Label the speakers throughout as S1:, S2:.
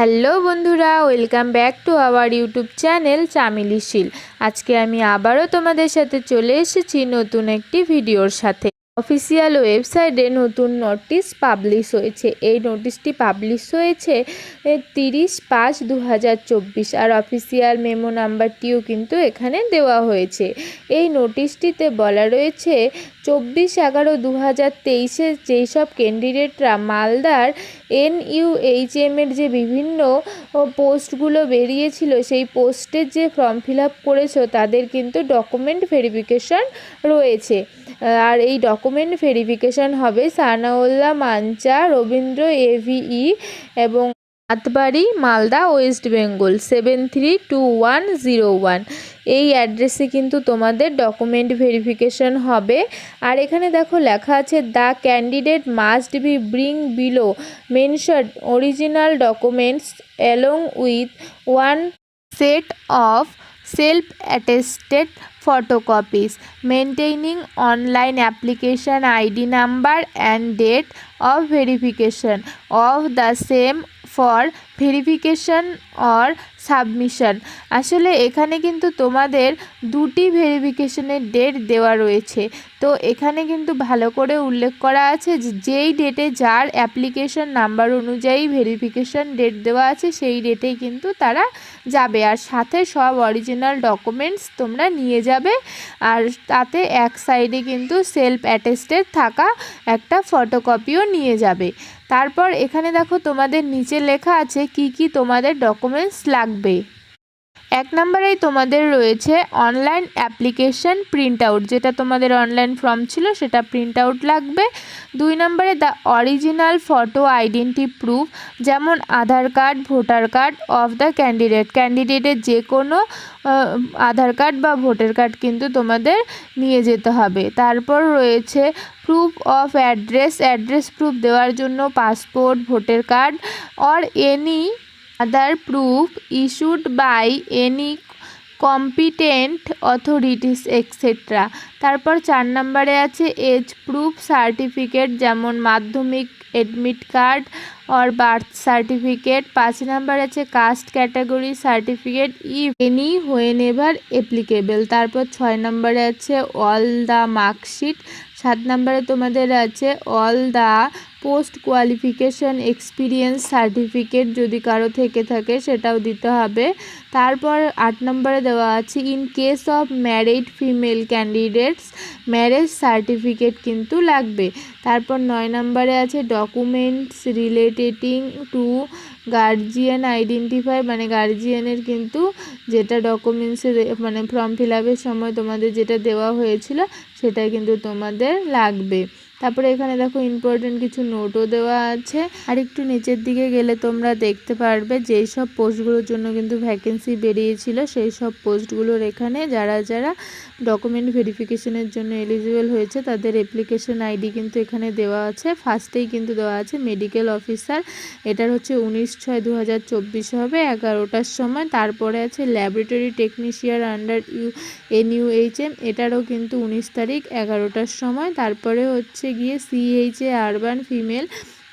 S1: hello বন্ধুরা welcome back to our YouTube channel চামিলি শিল আজকে আমি আবারও তোমাদের সাথে চলে এসেছি নতুন একটি ভিডিওর সাথে অফিসিয়াল ওয়েবসাইটে নতুন নোটিশ পাবলিশ হয়েছে এই নোটিশটি পাবলিশ হয়েছে তিরিশ পাঁচ দু আর অফিসিয়াল মেমো নাম্বারটিও কিন্তু এখানে দেওয়া হয়েছে এই নোটিশটিতে বলা রয়েছে চব্বিশ এগারো দু হাজার তেইশে সব ক্যান্ডিডেটরা মালদার এন এনইউএইচএমের যে বিভিন্ন পোস্টগুলো বেরিয়েছিল সেই পোস্টের যে ফর্ম ফিল আপ করেছো তাদের কিন্তু ডকুমেন্ট ভেরিফিকেশান রয়েছে আর এই ডকুমেন্ট ডকুমেন্ট ভেরিফিকেশন হবে সানাউল্লা মাঞ্চা রবীন্দ্র এভিই এবং Atbari Malda West Bengal seven three two one zero one এই অ্যাড্রেসে কিন্তু তোমাদের ডকুমেন্ট ভেরিফিকেশন হবে আর এখানে দেখো লেখা আছে the candidate must be bring below mention original documents along with one set of self-attested photocopies, maintaining online application ID number and date of verification of the same for verification or submission আসলে এখানে কিন্তু তোমাদের দুটি ভেরিফিকেশনের date দেওয়া রয়েছে তো এখানে কিন্তু ভালো করে উল্লেখ করা আছে যেই ডেটে যার অ্যাপ্লিকেশন নাম্বার অনুযায়ী ভেরিফিকেশন ডেট দেওয়া আছে সেই ডেটেই কিন্তু তারা যাবে আর সাথে সব অরিজিনাল ডকুমেন্টস তোমরা নিয়ে যাবে আর তাতে এক সাইডে কিন্তু সেলফ অ্যাটেস্টেড থাকা একটা ফটোকপিও নিয়ে যাবে তারপর এখানে দেখো তোমাদের নিচে লেখা আছে কি কি তোমাদের ডকুমেন্টস লাগবে এক নম্বরেই তোমাদের রয়েছে অনলাইন অ্যাপ্লিকেশন প্রিন্ট আউট যেটা তোমাদের অনলাইন ফর্ম ছিল সেটা প্রিন্ট আউট লাগবে দুই নম্বরে the original photo identity proof যেমন Aadhaar card voter card of the candidate ক্যান্ডিডেটের যে কোনো আধার কার্ড বা ভোটার কার্ড কিন্তু তোমাদের নিয়ে যেতে হবে তারপর রয়েছে proof of address address proof দেওয়ার জন্য passport voter card or any other proof issued by any competent authorities etcetera তারপর চার নম্বরে আছে এজ প্রুফ সার্টিফিকেট যেমন মাধ্যমিক admit card or birth certificate পাঁচ নাম্বার আছে কাস্ট ক্যাটাগরি সার্টিফিকেট ই এনি হোয়েন এভার অ্যাপ্লিকেবল তারপর ছয় নম্বরে আছে অল দ্য মার্কশিট সাত নম্বরে তোমাদের আছে all the post qualification experience certificate যদি কারো থেকে থাকে সেটাও দিতে হবে তারপর আট নম্বরে দেওয়া আছে in case of married female candidates marriage certificate কিন্তু লাগবে তারপর নয় নম্বরে আছে documents relating to guardian identify মানে গার্জিয়ানের কিন্তু যেটা ডকুমেন্টসে মানে ফর্ম ফিল সময় তোমাদের যেটা দেওয়া হয়েছিল সেটা কিন্তু তোমাদের লাগবে তারপরে এখানে দেখো ইম্পর্টেন্ট কিছু নোটও দেওয়া আছে আর একটু নিচের দিকে গেলে তোমরা দেখতে পারবে যেই সব পোস্টগুলোর জন্য কিন্তু ভ্যাকেন্সি বেরিয়েছিল সেই সব পোস্টগুলোর এখানে যারা যারা ডকুমেন্ট ভেরিফিকেশনের জন্য এলিজিবল হয়েছে তাদের অ্যাপ্লিকেশন আইডি কিন্তু এখানে দেওয়া আছে ফার্স্টেই কিন্তু দেওয়া আছে মেডিকেল অফিসার এটার হচ্ছে উনিশ ছয় দু হাজার হবে এগারোটার সময় তারপরে আছে laboratory technician under U M এটারও কিন্তু উনিশ তারিখ এগারোটার সময় তারপরে হচ্ছে হচ্ছে গিয়ে সিএইচএ আরবান ফিমেল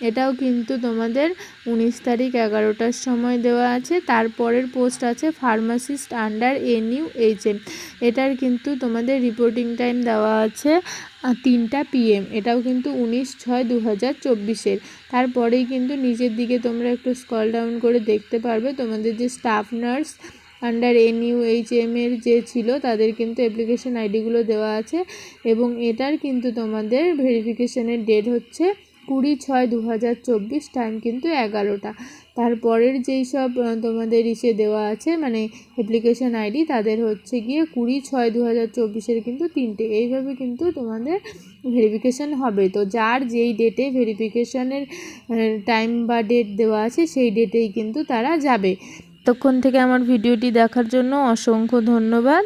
S1: এটাও কিন্তু তোমাদের উনিশ তারিখ এগারোটার সময় দেওয়া আছে তারপরের পোস্ট আছে pharmacist under N U HM এটার কিন্তু তোমাদের রিপোর্টিং টাইম দেওয়া আছে তিনটা পিএম এটাও কিন্তু উনিশ ছয় দু হাজার চব্বিশের তারপরেই কিন্তু নিজের দিকে তোমরা একটু স্কল ডাউন করে দেখতে পারবে তোমাদের যে staff nurse under N U H এমের যে ছিল তাদের কিন্তু অ্যাপ্লিকেশন আইডিগুলো দেওয়া আছে এবং এটার কিন্তু তোমাদের ভেরিফিকেশনের ডেট হচ্ছে কুড়ি ছয় দু হাজার চব্বিশ টাইম কিন্তু এগারোটা তারপরের যেই সব তোমাদের ইসে দেওয়া আছে মানে অ্যাপ্লিকেশন আইডি তাদের হচ্ছে গিয়ে কুড়ি ছয় দু হাজার চব্বিশের কিন্তু তিনটে এইভাবে কিন্তু তোমাদের ভেরিফিকেশান হবে তো যার যেই ডেটে ভেরিফিকেশানের টাইম বা ডেট দেওয়া আছে সেই ডেটেই কিন্তু তারা যাবে এতক্ষণ থেকে আমার ভিডিওটি দেখার জন্য অসংখ্য ধন্যবাদ